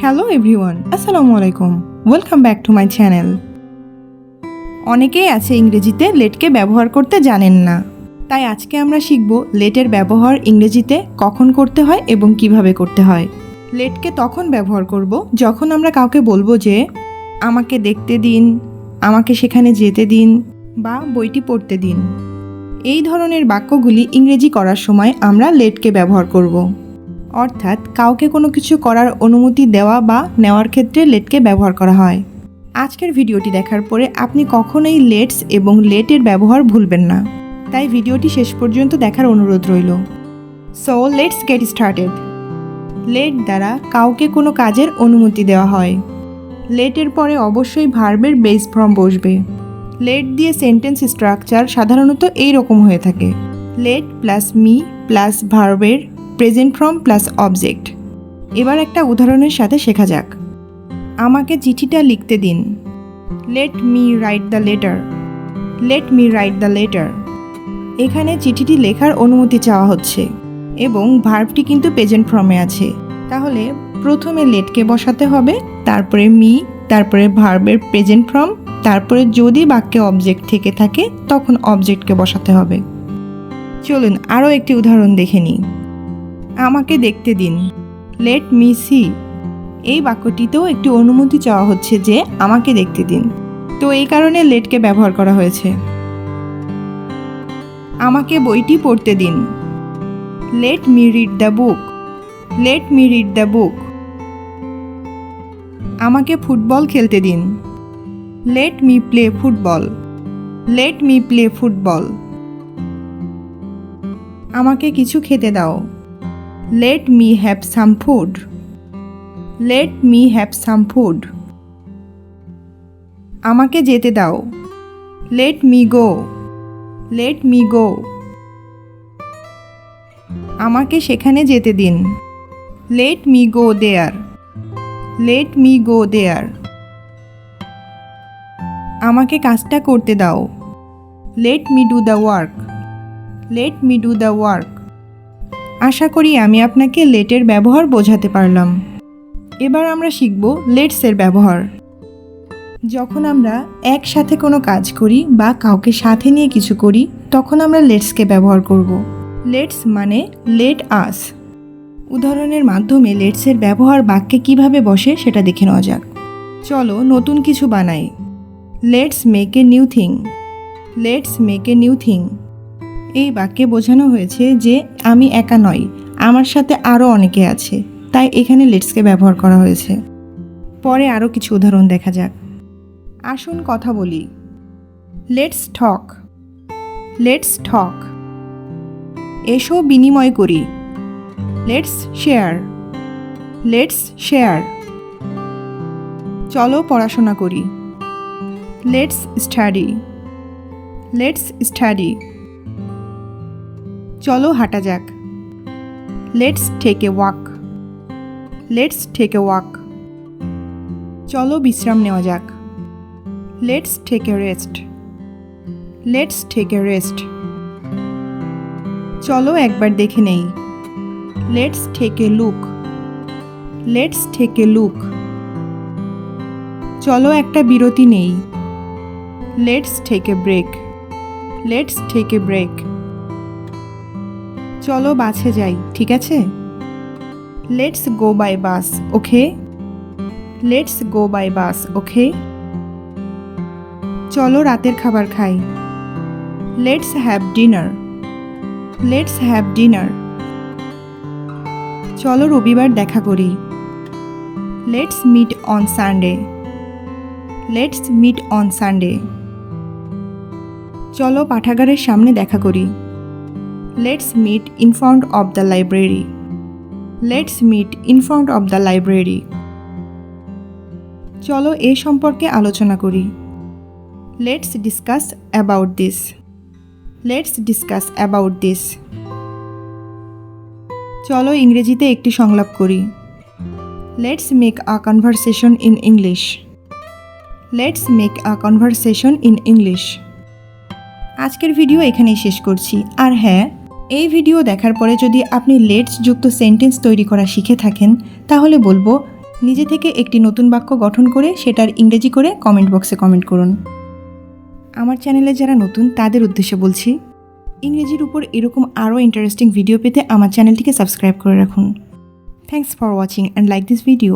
Hello everyone আসসালামু আলাইকুম welcome back to my channel অনেকেই আছে ইংরেজিতে লেটকে ব্যবহার করতে জানেন না। তাই আজকে আমরা শিখব লেটের ব্যবহার ইংরেজিতে কখন করতে হয় এবং কীভাবে করতে হয়। লেটকে তখন ব্যবহার করব যখন আমরা কাউকে বলব যে, আমাকে দেখতে দিন, আমাকে সেখানে যেতে দিন বা বইটি পড়তে দিন। এই ধরনের বাক্যগুলি ইংরেজি করার সময় আমরা লেটকে ব্যবহার করব। অর্থাৎ কাউকে কোনো কিছু করার অনুমতি দেওয়া বা নেওয়ার ক্ষেত্রে লেটকে ব্যবহার করা হয়। আজকের ভিডিওটি দেখার পরে আপনি কখনোই লেটস এবং লেটের ব্যবহার ভুলবেন না। তাই ভিডিওটি শেষ পর্যন্ত দেখার অনুরোধ রইল। So let's get started let দ্বারা কাউকে কোনো কাজের অনুমতি দেওয়া হয়। লেটের পরে অবশ্যই ভার্বের বেস ফর্ম বসবে। লেট দিয়ে সেন্টেন্স স্ট্রাকচার সাধারণত এই রকম হয়ে থাকে। লেট প্লাস মি প্লাস ভার্বের প্রেজেন্ট ফর্ম প্লাস অবজেক্ট। এবার একটা উদাহরণের সাথে শেখা যাক। আমাকে চিঠিটা লিখতে দিন। Let me write the letter let me write the letter এখানে চিঠিটি লেখার অনুমতি চাওয়া হচ্ছে এবং ভার্বটি কিন্তু প্রেজেন্ট ফর্মে আছে। তাহলে প্রথমে লেটকে বসাতে হবে, তারপরে মি তারপরে ভার্বের প্রেজেন্ট ফর্ম তারপরে যদি বাক্যে অবজেক্ট থেকে থাকে, তখন অবজেক্টকে বসাতে হবে। চলুন আরও একটি উদাহরণ দেখে নিই। আমাকে দেখতে দিন। লেট মি সি এই বাক্যটিতেও একটি অনুমতি চাওয়া হচ্ছে যে আমাকে দেখতে দিন। তো এই কারণে লেটকে ব্যবহার করা হয়েছে। আমাকে বইটি পড়তে দিন। Let me read the book let me read the book আমাকে ফুটবল খেলতে দিন। Let me play football let me play football আমাকে কিছু খেতে দাও। Let me have some food let me have some food আমাকে যেতে দাও। Let me go let me go আমাকে সেখানে যেতে দিন। Let me go there let me go there আমাকে কাজটা করতে দাও। Let me do the work let me do the work আশা করি আমি আপনাকে লেটের ব্যবহার বোঝাতে পারলাম। এবার আমরা শিখব লেটসের ব্যবহার। যখন আমরা একসাথে কোনো কাজ করি বা কাউকে সাথে নিয়ে কিছু করি, তখন আমরা লেটসকে ব্যবহার করব। লেটস মানে লেট আস। উদাহরণের মাধ্যমে লেটসের ব্যবহার বাক্যে কীভাবে বসে সেটা দেখে নেওয়া যাক। চলো নতুন কিছু বানাই। Let's make a new thing. Let's make a new thing. এই বাক্যে বোঝানো হয়েছে যে আমি একা নই, আমার সাথে আরও অনেকে আছে। তাই এখানে লেটসকে ব্যবহার করা হয়েছে। পরে আরও কিছু উদাহরণ দেখা যাক। আসুন কথা বলি। লেটস ঠক লেটস ঠক এসো বিনিময় করি। Let's share. Let's share. চলো পড়াশোনা করি। Let's study. Let's study. চলো হাঁটা যাক। Let's take a walk let's take a walk চলো বিশ্রাম নেওয়া যাক। Let's take a rest let's take a rest চলো একবার দেখে নেই। Let's take a look let's take a look চলো একটা বিরতি নেই। Let's take a break let's take a break চলো বাসে যাই, ঠিক আছে? Let's go by bus okay let's go by bus okay চলো রাতের খাবার খাই। Let's have dinner let's have dinner চলো রবিবার দেখা করি। Let's meet on Sunday let's meet on Sunday চলো পাঠাগারের সামনে দেখা করি। Let's meet in front of the library let's meet in front of the library চলো এ সম্পর্কে আলোচনা করি। Let's discuss about this let's discuss about this চলো ইংরেজিতে একটি সংলাপ করি। Let's make a conversation in English let's make a conversation in English আজকের ভিডিও এখানেই শেষ করছি। আর হ্যাঁ এই ভিডিও দেখার পরে যদি আপনি লেটস যুক্ত সেন্টেন্স তৈরি করা শিখে থাকেন, তাহলে বলব, নিজে থেকে একটি নতুন বাক্য গঠন করে সেটার ইংরেজি করে কমেন্ট বক্সে কমেন্ট করুন। আমার চ্যানেলে যারা নতুন, তাদের উদ্দেশ্যে বলছি, ইংরেজির উপর এরকম আরও ইন্টারেস্টিং ভিডিও পেতে আমার চ্যানেলটিকে সাবস্ক্রাইব করে রাখুন। Thanks for watching and like this video